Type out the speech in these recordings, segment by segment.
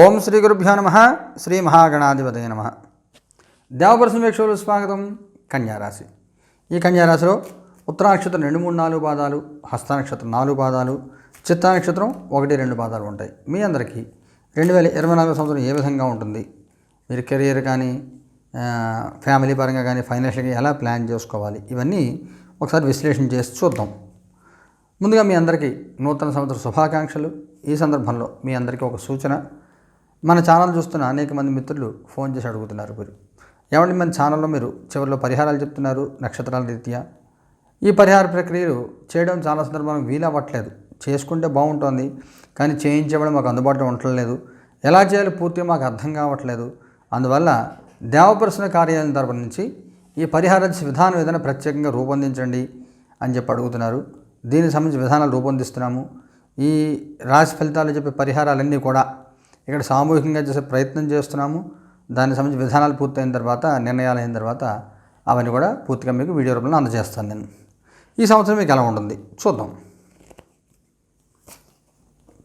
ఓం శ్రీ గురుభ్యో నమ. శ్రీ మహాగణాధిపతయ నమ. దేవపర వీక్షకులు స్వాగతం కన్యారాశి ఈ కన్యారాశిలో ఉత్తరా నక్షత్రం రెండు మూడు నాలుగు పాదాలు హస్త నక్షత్రం నాలుగు పాదాలు చిత్తా నక్షత్రం ఒకటి రెండు పాదాలు ఉంటాయి. మీ అందరికీ రెండు వేల ఇరవై నాలుగు సంవత్సరం ఏ విధంగా ఉంటుంది? మీరు కెరియర్ కానీ ఫ్యామిలీ పరంగా కానీ ఫైనాన్షియల్గా ఎలా ప్లాన్ చేసుకోవాలి? ఇవన్నీ ఒకసారి విశ్లేషణ చేసి చూద్దాం. ముందుగా మీ అందరికీ నూతన సంవత్సర శుభాకాంక్షలు. ఈ సందర్భంలో మీ అందరికీ ఒక సూచన. మన ఛానల్ చూస్తున్న అనేక మంది మిత్రులు ఫోన్ చేసి అడుగుతున్నారు మీరు ఏమంటే మన ఛానల్లో మీరు చివరిలో పరిహారాలు చెప్తున్నారు నక్షత్రాల రీత్యా? ఈ పరిహార ప్రక్రియలు చేయడం చాలా సందర్భాలు వీలవ్వట్లేదు. చేసుకుంటే బాగుంటుంది కానీ చేయించేవాడు మాకు అందుబాటులో ఉండట్లేదు ఎలా చేయాలి పూర్తిగా మాకు అర్థం కావట్లేదు. అందువల్ల దేవపరసన కార్యాలయం తరపు నుంచి ఈ పరిహార విధానం ఏదైనా ప్రత్యేకంగా రూపొందించండి అని చెప్పి అడుగుతున్నారు. దీనికి సంబంధించి విధానాలు రూపొందిస్తున్నాము. ఈ రాశి ఫలితాలు చెప్పే పరిహారాలన్నీ కూడా ఇక్కడ సామూహికంగా చేసే ప్రయత్నం చేస్తున్నాము. దానికి సంబంధించి విధానాలు పూర్తయిన తర్వాత నిర్ణయాలు అయిన తర్వాత అవన్నీ కూడా పూర్తిగా మీకు వీడియో రూపంలో అందజేస్తాను నేను. ఈ సంవత్సరం మీకు ఎలా ఉంటుంది? చూద్దాం.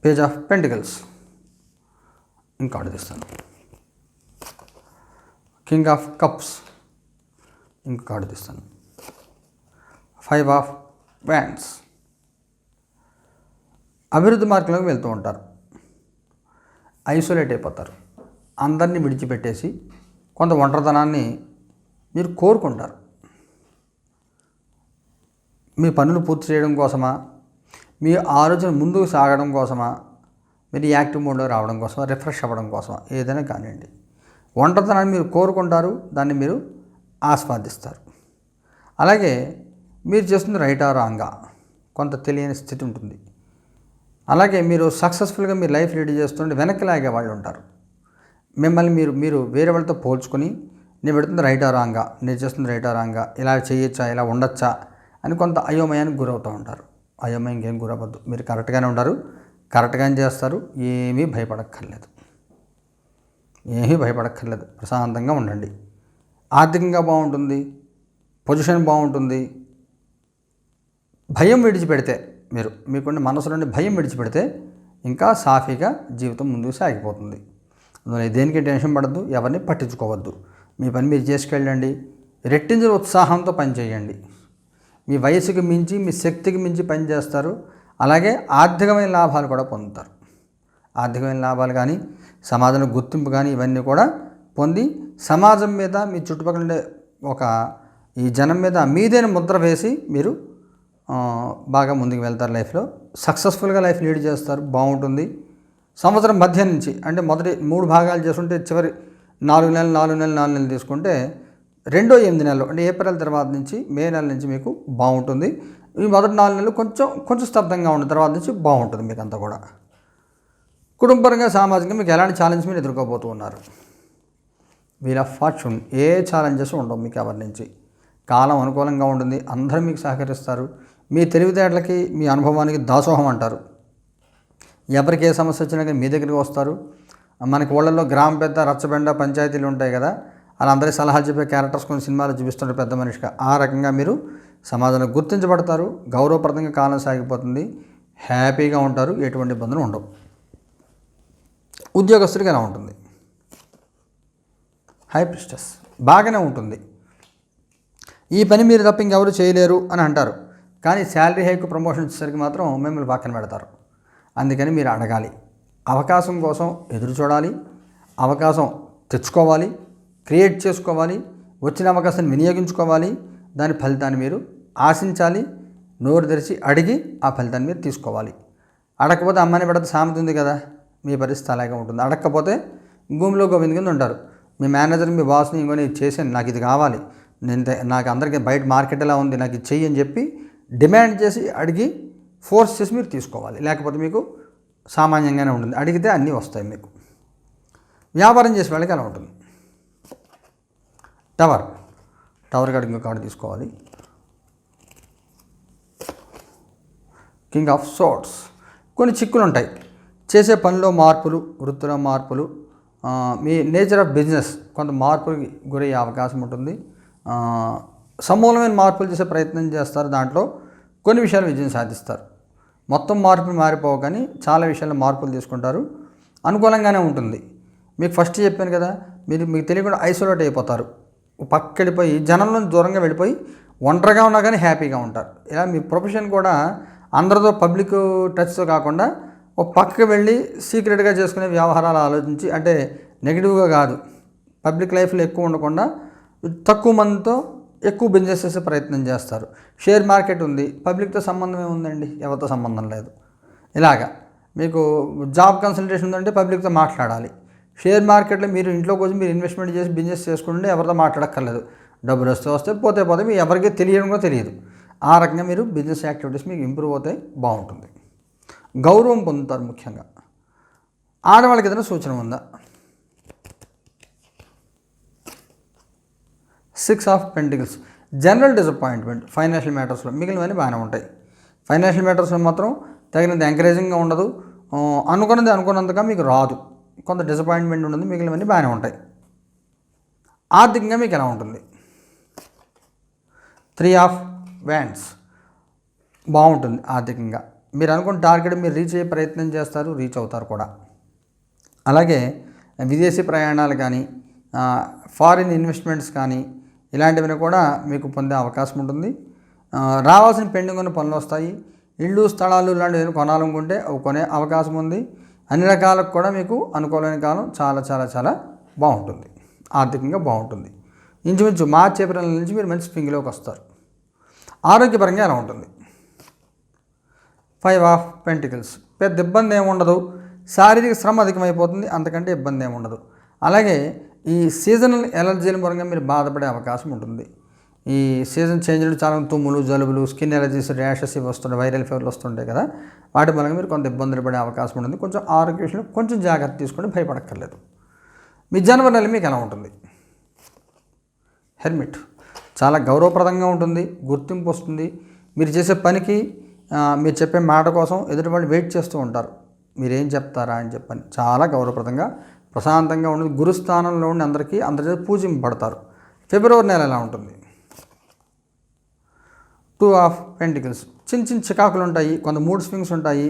పేజ్ ఆఫ్ పెంటికల్స్ ఇంకా తీస్తాను. కింగ్ ఆఫ్ కప్స్ ఇంకా కార్డు తీస్తాను. ఫైవ్ ఆఫ్ వ్యాండ్స్ అభివృద్ధి మార్గంలోకి వెళ్తూ ఉంటారు. ఐసోలేట్ అయిపోతారు. అందరినీ విడిచిపెట్టేసి కొంత ఒంటరితనాన్ని మీరు కోరుకుంటారు. మీ పనులు పూర్తి చేయడం కోసమా? మీ ఆలోచన ముందుకు సాగడం కోసమా? మీరు యాక్టివ్ మోడ్లో రావడం కోసమా? రిఫ్రెష్ అవ్వడం కోసమా? ఏదైనా కానివ్వండి. ఒంటరితనాన్ని మీరు కోరుకుంటారు. దాన్ని మీరు ఆస్వాదిస్తారు. అలాగే మీరు చేస్తుంది రైటా రాంగా కొంత తెలియని స్థితి ఉంటుంది. అలాగే మీరు సక్సెస్ఫుల్గా మీ లైఫ్ లీడ్ చేస్తుంటే వెనక్కి లాగే వాళ్ళు ఉంటారు. మిమ్మల్ని మీరు మీరు వేరే వాళ్ళతో పోల్చుకొని నేను పెడుతుంది రైటా రాంగా నేను చేస్తుంది రైటా రాంగా ఇలా చేయొచ్చా? ఇలా ఉండొచ్చా? అని కొంత అయోమయానికి గురవుతూ ఉంటారు. అయోమయానికి ఏం గురవద్దు మీరు కరెక్ట్గానే ఉంటారు కరెక్ట్గానే చేస్తారు. ఏమీ భయపడక్కర్లేదు. ఏమీ భయపడక్కర్లేదు. ప్రశాంతంగా ఉండండి. ఆర్థికంగా బాగుంటుంది. పొజిషన్ బాగుంటుంది. భయం విడిచిపెడితే మీరు మీకుండే మనసు నుండి భయం విడిచిపెడితే ఇంకా సాఫీగా జీవితం ముందుకు సాగిపోతుంది. అందువల్ల దేనికి టెన్షన్ పడద్దు ఎవరిని పట్టించుకోవద్దు. మీ పని మీరు చేసుకెళ్ళండి. రెట్టించిన ఉత్సాహంతో పనిచేయండి మీ వయసుకి మించి మీ శక్తికి మించి పని చేస్తారు. అలాగే ఆర్థికమైన లాభాలు కూడా పొందుతారు. ఆర్థికమైన లాభాలు కానీ సమాజంలో గుర్తింపు కానీ ఇవన్నీ కూడా పొంది సమాజం మీద మీ చుట్టుపక్కల ఉండే ఒక ఈ జనం మీద మీదైన ముద్ర వేసి మీరు బాగా ముందుకు వెళ్తారు లైఫ్లో. సక్సెస్ఫుల్గా లైఫ్ లీడ్ చేస్తారు బాగుంటుంది. సంవత్సరం మధ్య నుంచి అంటే మొదటి మూడు భాగాలు చేసుకుంటే చివరి నాలుగు నెలలు నాలుగు నెలలు నాలుగు నెలలు తీసుకుంటే రెండో ఎనిమిది నెలలు అంటే ఏప్రిల్ తర్వాత నుంచి మే నెల నుంచి మీకు బాగుంటుంది. ఈ మొదటి నాలుగు నెలలు కొంచెం కొంచెం స్తబ్దంగా ఉన్న తర్వాత నుంచి బాగుంటుంది మీకు అంతా కూడా. కుటుంబపరంగా సామాజికంగా మీకు ఎలాంటి ఛాలెంజ్ మీరు ఎదుర్కోబోతూ ఉన్నారు? వీల్ ఆఫ్ ఫార్చ్యూన్ ఏ ఛాలెంజెస్ ఉండవు మీకు ఎవరి నుంచి? కాలం అనుకూలంగా ఉంటుంది అందరూ మీకు సహకరిస్తారు. మీ తెలివితేటలకి మీ అనుభవానికి దాసోహం అంటారు. ఎవరికి ఏ సమస్య వచ్చినా కానీ మీ దగ్గరికి వస్తారు. మనకి ఊళ్ళల్లో గ్రామ పెద్ద రచ్చబెండ పంచాయతీలు ఉంటాయి కదా వాళ్ళందరికీ సలహాలు చెప్పే క్యారెక్టర్స్ కొన్ని సినిమాలు చూపిస్తుంటారు పెద్ద మనిషిగా. ఆ రకంగా మీరు సమాజంలో గుర్తించబడతారు. గౌరవప్రదంగా కాలం సాగిపోతుంది. హ్యాపీగా ఉంటారు. ఎటువంటి ఇబ్బందులు ఉండవు. ఉద్యోగస్తుడికి ఎలా ఉంటుంది? హై ప్రిస్టస్ బాగానే ఉంటుంది. ఈ పని మీరు తప్ప ఇంకెవరు చేయలేరు అని అంటారు. కానీ శాలరీ హైక్ ప్రమోషన్ వచ్చేసరికి మాత్రం మిమ్మల్ని పక్కన పెడతారు. అందుకని మీరు అడగాలి. అవకాశం కోసం ఎదురు చూడాలి. అవకాశం తెచ్చుకోవాలి. క్రియేట్ చేసుకోవాలి. వచ్చిన అవకాశాన్ని వినియోగించుకోవాలి. దాని ఫలితాన్ని మీరు ఆశించాలి. నోరు తెరిచి అడిగి ఆ ఫలితాన్ని మీరు తీసుకోవాలి. అడగకపోతే అమ్మని పెడితే సామెత ఉంది కదా. మీ పరిస్థితి అలాగే ఉంటుంది. అడగకపోతే భూమిలో గోవింద్ కింద ఉంటారు. మీ మేనేజర్ మీ బాస్ని ఇంకొని చేసాను నాకు ఇది కావాలి. నేను నాకు అందరికీ బయట మార్కెట్ ఎలా ఉంది? నాకు ఇది చెయ్యి అని చెప్పి డిమాండ్ చేసి అడిగి ఫోర్స్ చేసి మీరు తీసుకోవాలి. లేకపోతే మీకు సామాన్యంగానే ఉంటుంది. అడిగితే అన్నీ వస్తాయి మీకు. వ్యాపారం చేసే వాళ్ళకి అలా ఉంటుంది. టవర్. టవర్ కాడికి ఇంకొక కార్డు తీసుకోవాలి. King of swords. కొన్ని చిక్కులు ఉంటాయి. చేసే పనిలో మార్పులు వృత్తిలో మార్పులు మీ నేచర్ ఆఫ్ బిజినెస్. కొంత మార్పులకి గురయ్యే అవకాశం ఉంటుంది. సమూలమైన మార్పులు చేసే ప్రయత్నం చేస్తారు. దాంట్లో కొన్ని విషయాలు విజయం సాధిస్తారు. మొత్తం మార్పులు మారిపోవు కానీ చాలా విషయాల్లో మార్పులు తీసుకుంటారు. అనుకూలంగానే ఉంటుంది. మీకు ఫస్ట్ చెప్పాను కదా మీరు మీకు తెలియకుండా ఐసోలేట్ అయిపోతారు. పక్కడిపోయి జనంలో దూరంగా వెళ్ళిపోయి ఒంటరిగా ఉన్నా కానీ హ్యాపీగా ఉంటారు. ఇలా మీ ప్రొఫెషన్ కూడా అందరితో పబ్లిక్ టచ్తో కాకుండా ఒక పక్కకి వెళ్ళి సీక్రెట్గా చేసుకునే వ్యవహారాలు ఆలోచించి అంటే నెగిటివ్గా కాదు పబ్లిక్ లైఫ్లో ఎక్కువ ఉండకుండా తక్కువ మందితో ఎక్కువ బిజినెస్ చేసే ప్రయత్నం చేస్తారు. షేర్ మార్కెట్ ఉంది. పబ్లిక్తో సంబంధం ఏముందండి? ఎవరితో సంబంధం లేదు. ఇలాగా. మీకు జాబ్ కన్సల్టేషన్ ఉందంటే పబ్లిక్తో మాట్లాడాలి. షేర్ మార్కెట్లో మీరు ఇంట్లో కోసం మీరు ఇన్వెస్ట్మెంట్ చేసి బిజినెస్ చేసుకుంటే ఎవరితో మాట్లాడక్కర్లేదు. డబ్బులు వస్తే వస్తే పోతే పోతే మీ ఎవరికి తెలియడం కూడా తెలియదు. ఆ రకంగా మీరు బిజినెస్ యాక్టివిటీస్ మీకు ఇంప్రూవ్ అవుతాయి బాగుంటుంది. గౌరవం పొందుతారు ముఖ్యంగా. ఆడవాళ్ళకి ఏదైనా సూచన ఉందా? Six of pentacles. General disappointment financial మ్యాటర్స్లో మిగిలినవన్నీ బాగానే ఉంటాయి. ఫైనాన్షియల్ మ్యాటర్స్లో మాత్రం తగినంత ఎంకరేజింగ్గా ఉండదు. అనుకున్నది అనుకున్నంతగా మీకు రాదు. కొంత డిసప్పాయింట్మెంట్ ఉండదు మిగిలినవన్నీ బాగానే ఉంటాయి. ఆర్థికంగా మీకు ఎలా ఉంటుంది? Three of wands. బాగుంటుంది ఆర్థికంగా. మీరు అనుకున్న టార్గెట్ మీరు రీచ్ అయ్యే ప్రయత్నం చేస్తారు రీచ్ అవుతారు కూడా. అలాగే విదేశీ ప్రయాణాలు కానీ ఫారిన్ ఇన్వెస్ట్మెంట్స్ కానీ ఇలాంటివి కూడా మీకు పొందే అవకాశం ఉంటుంది. రావాల్సిన పెండింగ్ ఉన్న పనులు వస్తాయి. ఇళ్ళు స్థలాలు ఇలాంటివి కొనాలనుకుంటే అవి కొనే అవకాశం ఉంది. అన్ని రకాలకు కూడా మీకు అనుకూలమైన కాలం చాలా చాలా చాలా బాగుంటుంది. ఆర్థికంగా బాగుంటుంది. ఇంచుమించు మార్చి ఏప్రిల్ నుంచి మీరు మంచి స్పింగ్లోకి వస్తారు. ఆరోగ్యపరంగా ఎలా ఉంటుంది? Five of pentacles. పెద్ద ఇబ్బంది ఏమి ఉండదు. శారీరక శ్రమ అధికమైపోతుంది. అంతకంటే ఇబ్బంది ఏమి ఉండదు. అలాగే ఈ సీజనల్ ఎలర్జీల పరంగా మీరు బాధపడే అవకాశం ఉంటుంది. ఈ సీజన్ చేంజ్ చాలా తుమ్ములు జలుబులు స్కిన్ ఎలర్జీస్ ర్యాషెస్ ఇవి వస్తుంటాయి వైరల్ ఫీవర్లు వస్తుంటాయి కదా. వాటి మూలంగా మీరు కొంత ఇబ్బందులు పడే అవకాశం ఉంటుంది. కొంచెం ఆరోగ్య విషయంలో కొంచెం జాగ్రత్త తీసుకొని భయపడక్కర్లేదు. మీ జనవరి నెల మీకు ఎలా ఉంటుంది? హెల్మెట్ చాలా గౌరవప్రదంగా ఉంటుంది గుర్తింపు వస్తుంది. మీరు చేసే పనికి మీరు చెప్పే మాట కోసం ఎదుటి వాళ్ళు వెయిట్ చేస్తూ ఉంటారు. మీరేం చెప్తారా అని చెప్పని చాలా గౌరవప్రదంగా ప్రశాంతంగా ఉండదు గురుస్థానంలో ఉండి అందరికీ అందరి పూజింపబడతారు. ఫిబ్రవరి నెల ఎలా ఉంటుంది? టూ ఆఫ్ పెంటికల్స్ చిన్న చిన్న చికాకులు ఉంటాయి కొంత మూడ్ స్వింగ్స్ ఉంటాయి.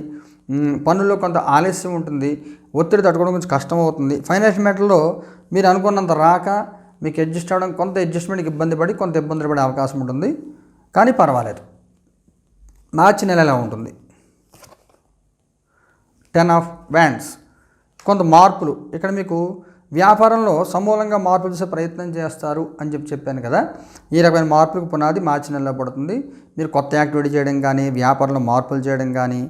పనుల్లో కొంత ఆలస్యం ఉంటుంది. ఒత్తిడి తట్టుకోవడం కొంచెం కష్టం అవుతుంది. ఫైనాన్షియల్ మ్యాటర్లో మీరు అనుకున్నంత రాక మీకు అడ్జస్ట్ అవ్వడం కొంత అడ్జస్ట్మెంట్కి ఇబ్బంది పడి కొంత ఇబ్బందులు పడే అవకాశం ఉంటుంది. కానీ పర్వాలేదు. మార్చి నెల ఎలా ఉంటుంది? టెన్ ఆఫ్ వ్యాండ్స్ కొంత మార్పులు. ఇక్కడ మీకు వ్యాపారంలో సమూలంగా మార్పులు చేసే ప్రయత్నం చేస్తారు అని చెప్పి చెప్పాను కదా. ఈ రకమైన మార్పులకు పునాది మార్చి నెలలో పడుతుంది. మీరు కొత్త యాక్టివిటీ చేయడం కానీ వ్యాపారంలో మార్పులు చేయడం కానీ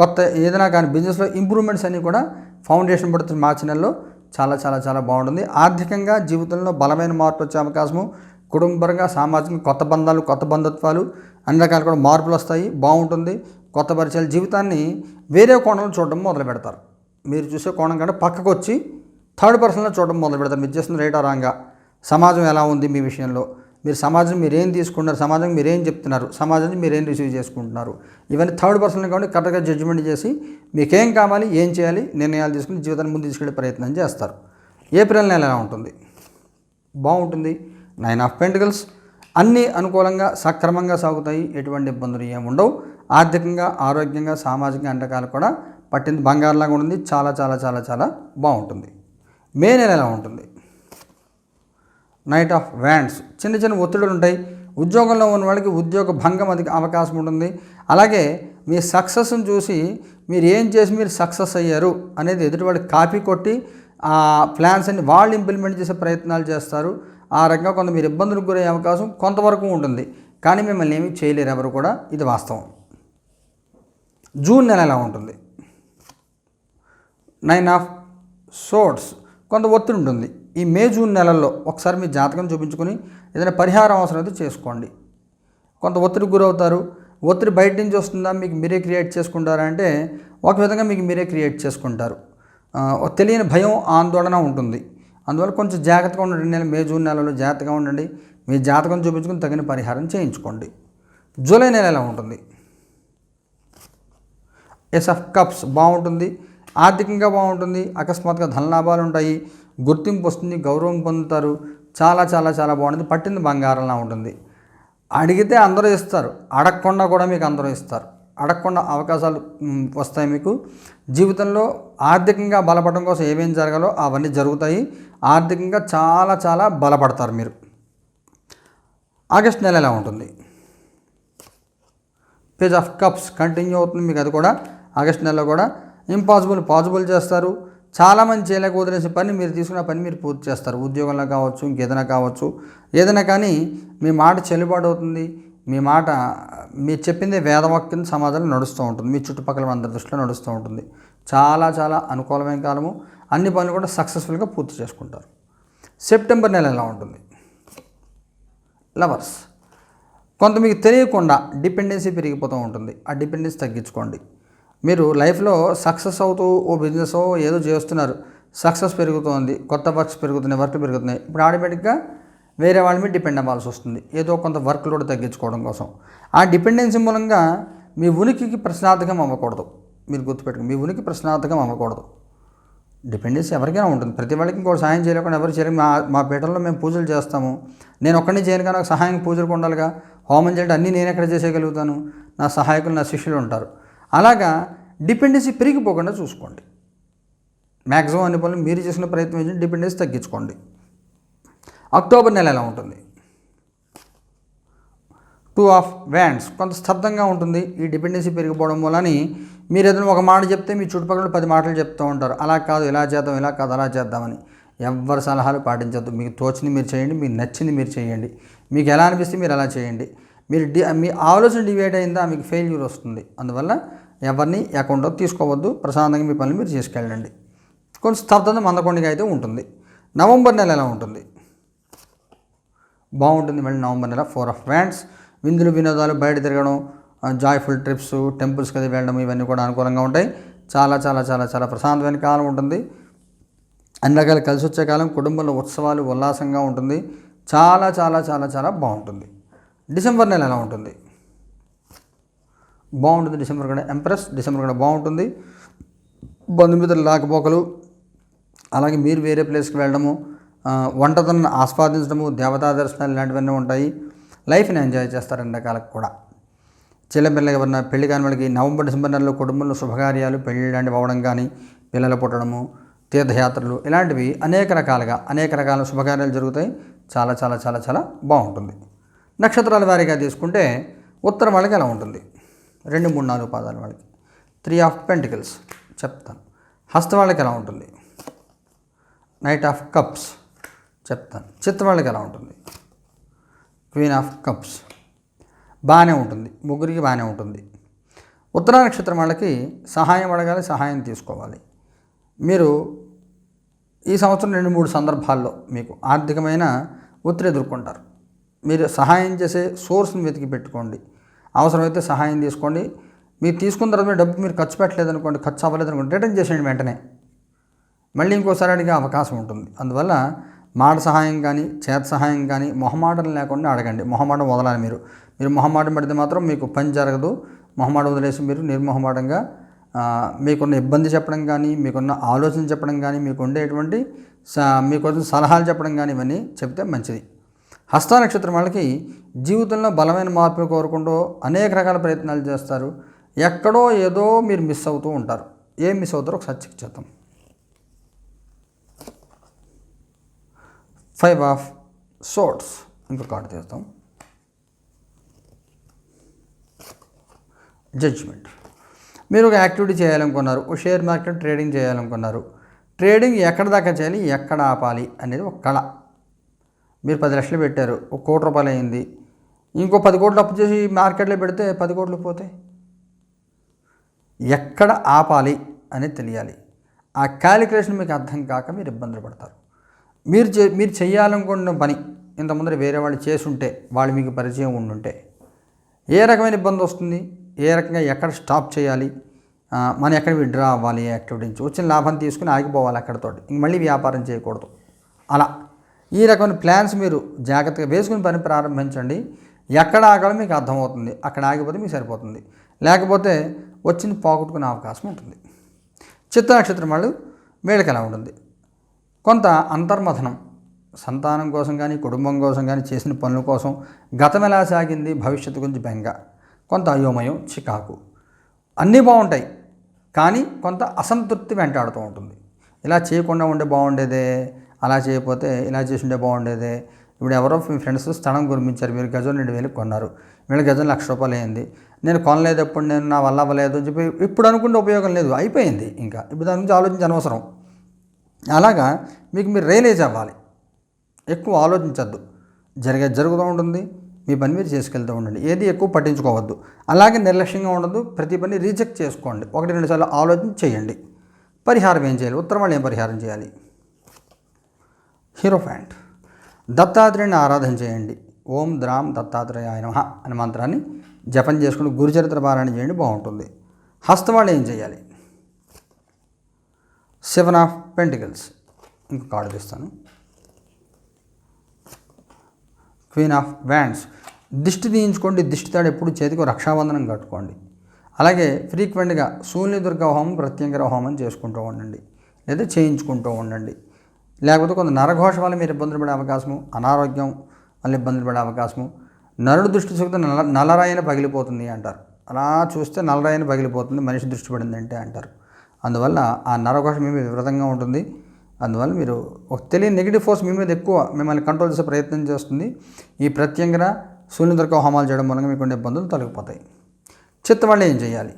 కొత్త ఏదైనా కానీ బిజినెస్లో ఇంప్రూవ్మెంట్స్ అన్నీ కూడా ఫౌండేషన్ పడుతుంది మార్చి నెలలో. చాలా చాలా చాలా బాగుంటుంది. ఆర్థికంగా జీవితంలో బలమైన మార్పు వచ్చే అవకాశము. కుటుంబపరంగా సామాజికంగా కొత్త బంధాలు కొత్త బంధుత్వాలు అన్ని రకాలు కూడా మార్పులు వస్తాయి. బాగుంటుంది. కొత్త పరిచయాలు జీవితాన్ని వేరే కోణంలో చూడడం మొదలు పెడతారు మీరు చూసే కోణం కంటే పక్కకు వచ్చి థర్డ్ పర్సన్లో చూడడం మొదలు పెడతారు. మీరు చేస్తున్న రైట్ రాంగా? సమాజం ఎలా ఉంది మీ విషయంలో? మీరు సమాజం మీరేం తీసుకుంటున్నారు? సమాజం మీరేం చెప్తున్నారు? సమాజం మీరేం రిసీవ్ చేసుకుంటున్నారు? ఇవన్నీ థర్డ్ పర్సన్ కాబట్టి కరెక్ట్గా జడ్జిమెంట్ చేసి మీకేం కావాలి ఏం చేయాలి నిర్ణయాలు తీసుకుని జీవితాన్ని ముందు తీసుకెళ్ళే ప్రయత్నం చేస్తారు. ఏప్రిల్ నెల ఎలా ఉంటుంది? బాగుంటుంది. నైన్ ఆఫ్ పెంటికల్స్ అన్నీ అనుకూలంగా సక్రమంగా సాగుతాయి. ఎటువంటి ఇబ్బందులు ఏమి ఉండవు. ఆర్థికంగా ఆరోగ్యంగా సామాజికంగా అంటకాలు కూడా పట్టింది బంగారులాగా ఉంటుంది చాలా చాలా చాలా చాలా బాగుంటుంది. మే నెల ఎలా ఉంటుంది? నైట్ ఆఫ్ వ్యాండ్స్ చిన్న చిన్న ఒత్తిడులు ఉంటాయి. ఉద్యోగంలో ఉన్న వాళ్ళకి ఉద్యోగ భంగం అది అవకాశం ఉంటుంది. అలాగే మీ సక్సెస్ని చూసి మీరు ఏం చేసి మీరు సక్సెస్ అయ్యారు అనేది ఎదుటి కాపీ కొట్టి ఆ ప్లాన్స్ అన్ని వాళ్ళు ఇంప్లిమెంట్ చేసే ప్రయత్నాలు చేస్తారు. ఆ రకంగా కొంత మీరు ఇబ్బందులకు గురయ్యే అవకాశం కొంతవరకు ఉంటుంది. కానీ మిమ్మల్ని ఏమీ చేయలేరు ఎవరు కూడా. ఇది వాస్తవం. జూన్ నెల ఎలా ఉంటుంది? నైన్ ఆఫ్ సోర్ట్స్ కొంత ఒత్తిడి ఉంటుంది. ఈ మే జూన్ నెలల్లో ఒకసారి మీ జాతకం చూపించుకొని ఏదైనా పరిహారం అవసరం అయితే చేసుకోండి. కొంత ఒత్తిడి గురవుతారు. ఒత్తిడి బయట నుంచి వస్తుందా? మీకు మీరే క్రియేట్ చేసుకుంటారా? అంటే ఒక విధంగా మీకు మీరే క్రియేట్ చేసుకుంటారు. తెలియని భయం ఆందోళన ఉంటుంది. అందువల్ల కొంచెం జాగ్రత్తగా ఉండండి. నెల మే జూన్ నెలలో జాగ్రత్తగా ఉండండి. మీ జాతకం చూపించుకుని తగిన పరిహారం చేయించుకోండి. జూలై నెల ఎలా ఉంటుంది? ఎస్ ఆఫ్ కప్స్ బాగుంటుంది. ఆర్థికంగా బాగుంటుంది అకస్మాత్తుగా ధనలాభాలు ఉంటాయి గుర్తింపు వస్తుంది గౌరవం పొందుతారు. చాలా చాలా చాలా బాగుంటుంది. పట్టింది బంగారంలా ఉంటుంది. అడిగితే అందరూ ఇస్తారు. అడగకుండా కూడా మీకు అందరూ ఇస్తారు. అడగకుండా అవకాశాలు వస్తాయి మీకు. జీవితంలో ఆర్థికంగా బలపడడం కోసం ఏమేం జరగాలో అవన్నీ జరుగుతాయి. ఆర్థికంగా చాలా చాలా బలపడతారు మీరు. ఆగస్ట్ నెల ఎలా ఉంటుంది? పేజ్ ఆఫ్ కప్స్ కంటిన్యూ అవుతుంది మీకు అది కూడా. ఆగస్ట్ నెలలో కూడా ఇంపాసిబుల్ పాసిబుల్ చేస్తారు. చాలామంది చేయలేక వదిలేసిన పని మీరు తీసుకున్న పని మీరు పూర్తి చేస్తారు. ఉద్యోగంలో కావచ్చు ఇంకేదైనా కావచ్చు. ఏదైనా కానీ మీ మాట చెల్లుబాటు అవుతుంది. మీ మాట మీరు చెప్పింది వేదవాక్యం సమాజంలో నడుస్తూ ఉంటుంది. మీ చుట్టుపక్కల అందరి దృష్టిలో నడుస్తూ ఉంటుంది. చాలా చాలా అనుకూలమైన కాలము. అన్ని పనులు కూడా సక్సెస్ఫుల్గా పూర్తి చేసుకుంటారు. సెప్టెంబర్ నెల ఎలా ఉంటుంది? లవర్స్ కొంత మీకు తెలియకుండా డిపెండెన్సీ పెరిగిపోతూ ఉంటుంది. ఆ డిపెండెన్సీ తగ్గించుకోండి. మీరు లైఫ్లో సక్సెస్ అవుతూ ఓ బిజినెస్ ఏదో చేస్తున్నారు. సక్సెస్ పెరుగుతోంది. కొత్త వర్క్స్ పెరుగుతున్నాయి వర్క్ పెరుగుతున్నాయి. ఇప్పుడు ఆటోమేటిక్గా వేరే వాళ్ళ మీద డిపెండ్ అవ్వాల్సి వస్తుంది. ఏదో కొంత వర్క్ లోడ్ తగ్గించుకోవడం కోసం. ఆ డిపెండెన్సీ మూలంగా మీ ఉనికికి ప్రశ్నార్థకం అవ్వకూడదు. మీరు గుర్తుపెట్టుకుని మీ ఉనికి ప్రశ్నార్థకం అవ్వకూడదు. డిపెండెన్సీ ఎవరికైనా ఉంటుంది. ప్రతి వాళ్ళకి ఇంకోటి సహాయం చేయలేకుండా ఎవరు చేయలేము మా మా పీఠంలో మేము పూజలు చేస్తాము. నేను ఒక్కడిని చేయను కానీ నాకు సహాయం పూజలకు ఉండాలిగా. హోమం చేయడం అన్నీ నేను ఎక్కడ చేసేయగలుగుతాను. నా సహాయకులు నా శిష్యులు ఉంటారు. అలాగా డిపెండెన్సీ పెరిగిపోకుండా చూసుకోండి. మ్యాక్సిమం అన్ని పనులు మీరు చేసిన ప్రయత్నం చేసి డిపెండెన్సీ తగ్గించుకోండి. అక్టోబర్ నెల ఎలా ఉంటుంది? టూ ఆఫ్ వ్యాండ్స్ కొంత స్తబ్దంగా ఉంటుంది ఈ డిపెండెన్సీ పెరిగిపోవడం వలని మీరు ఏదైనా ఒక మాట చెప్తే మీ చుట్టుపక్కల పది మాటలు చెప్తూ ఉంటారు. అలా కాదు ఇలా చేద్దాం ఇలా కాదు అలా చేద్దామని. ఎవరి సలహాలు పాటించద్దు. మీకు తోచింది మీరు చేయండి మీకు నచ్చింది మీరు చేయండి. మీకు ఎలా అనిపిస్తే మీరు అలా చేయండి. మీరు డి మీ ఆలోచన డివైడ్ అయిందా మీకు ఫెయిల్యూర్ వస్తుంది. అందువల్ల ఎవరిని అకౌంట్లో తీసుకోవద్దు. ప్రశాంతంగా మీ పనులు మీరు చేసుకెళ్ళండి. కొంచెం స్తబ్దత మందకొండగా అయితే ఉంటుంది. నవంబర్ నెల ఎలా ఉంటుంది? బాగుంటుంది మళ్ళీ నవంబర్ నెల. ఫోర్ ఆఫ్ వ్యాండ్స్ విందులు వినోదాలు బయట తిరగడం జాయ్ఫుల్ ట్రిప్స్ టెంపుల్స్కి అది వెళ్ళడం ఇవన్నీ కూడా అనుకూలంగా ఉంటాయి. చాలా చాలా చాలా చాలా ప్రశాంతమైన కాలం ఉంటుంది. అన్ని రకాలు కలిసి వచ్చే కాలం కుటుంబంలో ఉత్సవాలు ఉల్లాసంగా ఉంటుంది. చాలా చాలా చాలా చాలా బాగుంటుంది. డిసెంబర్ నెల ఎలా ఉంటుంది? బాగుంటుంది డిసెంబర్ కూడా ఎంప్రెస్ డిసెంబర్ కూడా బాగుంటుంది. బంధుమిత్రులు రాకపోకలు అలాగే మీరు వేరే ప్లేస్కి వెళ్ళడము వంటతను ఆస్వాదించడము దేవతా దర్శనాలు ఇలాంటివన్నీ ఉంటాయి. లైఫ్ని ఎంజాయ్ చేస్తారు ఎండాకాలకు కూడా. చిల్లపిల్లకి ఎవరన్నా పెళ్ళి కాని వాళ్ళకి నవంబర్ డిసెంబర్ నెలలో కుటుంబంలో శుభకార్యాలు పెళ్ళి లాంటివి అవ్వడం కానీ పిల్లలు పుట్టడము తీర్థయాత్రలు ఇలాంటివి అనేక రకాలుగా అనేక రకాల శుభకార్యాలు జరుగుతాయి. చాలా చాలా చాలా చాలా బాగుంటుంది. నక్షత్రాల వారీగా తీసుకుంటే ఉత్తరం వాళ్ళకి ఎలా ఉంటుంది? రెండు మూడు నాలుగు పాదాలు వాళ్ళకి. త్రీ ఆఫ్ పెంటికల్స్ చెప్తాను. హస్త వాళ్ళకి ఎలా ఉంటుంది? నైట్ ఆఫ్ కప్స్ చెప్తాను. చిత్త వాళ్ళకి ఎలా ఉంటుంది? క్వీన్ ఆఫ్ కప్స్ బాగానే ఉంటుంది. ముగ్గురికి బాగానే ఉంటుంది. ఉత్తరా నక్షత్రం వాళ్ళకి సహాయం అడగాలి సహాయం తీసుకోవాలి. మీరు ఈ సంవత్సరం రెండు మూడు సందర్భాల్లో మీకు ఆర్థికమైన ఒత్తిడి ఎదుర్కొంటారు. మీరు సహాయం చేసే సోర్స్ని వెతికి పెట్టుకోండి. అవసరమైతే సహాయం తీసుకోండి. మీరు తీసుకున్న తర్వాత మీరు డబ్బు మీరు ఖర్చు పెట్టలేదు అనుకోండి ఖర్చు అవ్వలేదు అనుకోండి రిటర్న్ చేసేయండి వెంటనే. మళ్ళీ ఇంకోసారి అడిగే అవకాశం ఉంటుంది. అందువల్ల మాట సహాయం కానీ చేత సహాయం కానీ మొహమాటం లేకుండా అడగండి. మొహమాటం వదలాలి మీరు. మీరు మొహమాటం పడితే మాత్రం మీకు పని జరగదు. మొహమాటం వదిలేసి మీరు నిర్మొహమాటంగా మీకున్న ఇబ్బంది చెప్పడం కానీ మీకున్న ఆలోచన చెప్పడం కానీ మీకు ఉండేటువంటి స మీకు సలహాలు చెప్పడం కానీ ఇవన్నీ చెప్తే మంచిది. హస్త నక్షత్రం వాళ్ళకి జీవితంలో బలమైన మార్పులు కోరుకుంటూ అనేక రకాల ప్రయత్నాలు చేస్తారు. ఎక్కడో ఏదో మీరు మిస్ అవుతూ ఉంటారు. ఏం మిస్ అవుతారో ఒకసారి చెక్ చేద్దాం. ఫైవ్ ఆఫ్ సోట్స్ ఇంకొక కార్డు తీస్తాం జడ్జ్మెంట్ మీరు ఒక యాక్టివిటీ చేయాలనుకున్నారు. ఒక షేర్ మార్కెట్ ట్రేడింగ్ చేయాలనుకున్నారు. ట్రేడింగ్ ఎక్కడ దాకా చేయాలి? ఎక్కడ ఆపాలి? అనేది ఒక కళ. మీరు పది లక్షలు పెట్టారు ఒక కోటి రూపాయలు అయింది. ఇంకో పది కోట్లు అప్పు చేసి మార్కెట్లో పెడితే పది కోట్లు పోతాయి. ఎక్కడ ఆపాలి అనేది తెలియాలి. ఆ క్యాలిక్యులేషన్ మీకు అర్థం కాక మీరు ఇబ్బందులు పడతారు. మీరు చే మీరు చేయాలనుకున్న పని ఇంతకుముందర వేరే వాళ్ళు చేసుంటే వాళ్ళు మీకు పరిచయం ఉండుంటే ఏ రకమైన ఇబ్బంది వస్తుంది? ఏ రకంగా ఎక్కడ స్టాప్ చేయాలి? మనం ఎక్కడ విడ్రా అవ్వాలి? యాక్టివిటీ నుంచి వచ్చిన లాభం తీసుకుని ఆగిపోవాలి అక్కడతో ఇంక మళ్ళీ వ్యాపారం చేయకూడదు. అలా. ఈ రకమైన ప్లాన్స్ మీరు జాగ్రత్తగా వేసుకుని పని ప్రారంభించండి. ఎక్కడ ఆగాలో మీకు అర్థమవుతుంది. అక్కడ ఆగిపోతే మీకు సరిపోతుంది. లేకపోతే వచ్చిన పోగొట్టుకునే అవకాశం ఉంటుంది. చిత్త నక్షత్రం వాళ్ళు వీళ్ళకి ఎలా ఉంటుంది? కొంత అంతర్మథనం. సంతానం కోసం కానీ కుటుంబం కోసం కానీ చేసిన పనుల కోసం గతం ఎలా సాగింది? భవిష్యత్తు గురించి బెంగ. కొంత అయోమయం చికాకు. అన్నీ బాగుంటాయి. కానీ కొంత అసంతృప్తి వెంటాడుతూ ఉంటుంది. ఇలా చేయకుండా ఉండే బాగుండేదే. అలా చేయకపోతే ఇలా చేసి బాగుండేది. బాగుండేదే ఇప్పుడు ఎవరో మీ ఫ్రెండ్స్ స్థలం గుర్మించారు మీరు గజం రెండు వేలకు కొన్నారు. వీళ్ళ గజం లక్ష రూపాయలు అయింది. నేను కొనలేదు ఎప్పుడు నేను నా వల్ల అవ్వలేదు అని చెప్పి ఇప్పుడు అనుకుంటే ఉపయోగం లేదు. అయిపోయింది ఇంకా. ఇప్పుడు దాని గురించి ఆలోచించ అనవసరం. అలాగా మీకు మీరు రియలైజ్ అవ్వాలి. ఎక్కువ ఆలోచించద్దు. జరిగే జరుగుతూ ఉంటుంది. మీ పని మీరు చేసుకెళ్తూ ఉండండి. ఏది ఎక్కువ పట్టించుకోవద్దు. అలాగే నిర్లక్ష్యంగా ఉండదు ప్రతి పని రిజెక్ట్ చేసుకోండి. ఒకటి రెండుసార్లు ఆలోచన చేయండి. పరిహారం ఏం చేయాలి? ఉత్తరం వాళ్ళు ఏం పరిహారం చేయాలి? హీరో ఫ్యాంట్ దత్తాత్రేయుని ఆరాధన చేయండి. ఓం ద్రామ్ దత్తాత్రేయ నమః అనే మంత్రాన్ని జపం చేసుకుని గురుచరిత్ర పారాయణ చేయండి బాగుంటుంది. హస్తవాళ్ళు ఏం చేయాలి? Seven of pentacles. ఇంకో కార్డు తీస్తాను. Queen of wands. దిష్టి తీయించుకోండి దిష్టి తాడు ఎప్పుడు చేతికి రక్షాబంధనం కట్టుకోండి. అలాగే ఫ్రీక్వెంట్గా సూర్యదుర్గ హోమం ప్రత్యంగర హోమం చేసుకుంటూ ఉండండి. లేదా చేయించుకుంటూ ఉండండి. లేకపోతే కొంత నరఘోష వల్ల మీరు ఇబ్బందులు పడే అవకాశము అనారోగ్యం వల్ల ఇబ్బందులు పడే అవకాశము నరుడు దృష్టి చూపితే నల్ల నల్లరాయిన పగిలిపోతుంది అంటారు. అలా చూస్తే నల్లరాయిన పగిలిపోతుంది మనిషి దృష్టి పడిందంటే అంటారు. అందువల్ల ఆ నరఘోష మీ మీద వివృతంగా ఉంటుంది. అందువల్ల మీరు ఒక తెలియని నెగిటివ్ ఫోర్స్ మీ మీద ఎక్కువ మిమ్మల్ని కంట్రోల్ చేసే ప్రయత్నం చేస్తుంది. ఈ ప్రత్యంగర శూన్యదుర్గ హోమాలు చేయడం మూలంగా మీకు ఉండే ఇబ్బందులు తొలగిపోతాయి. చిత్తవాళ్ళు ఏం చేయాలి?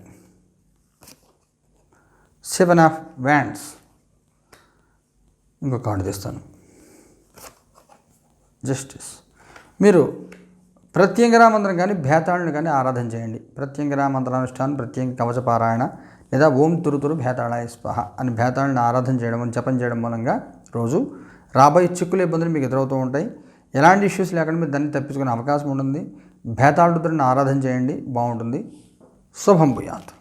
సెవెన్ ఆఫ్ వ్యాండ్స్ ఇంకో కార్డు తీస్తాను. జస్టిస్ మీరు ప్రత్యంగరా మంత్రం కానీ భేతాళుని కానీ ఆరాధన చేయండి. ప్రత్యంగరా మంత్రానుష్ఠానం ప్రత్యేక కవచపారాయణ లేదా ఓం తురుతురు భేతాళాయ స్పహ అని భేతాళుని ఆరాధన చేయడం జపం చేయడం మూలంగా రోజు రాబోయే చిక్కులు ఇబ్బందులు మీకు ఎదురవుతూ ఉంటాయి. ఎలాంటి ఇష్యూస్ లేకుండా మీరు దాన్ని తప్పించుకునే అవకాశం ఉంటుంది. భేతాళుడిని ఆరాధన చేయండి. బాగుంటుంది. శుభం భూయాత్.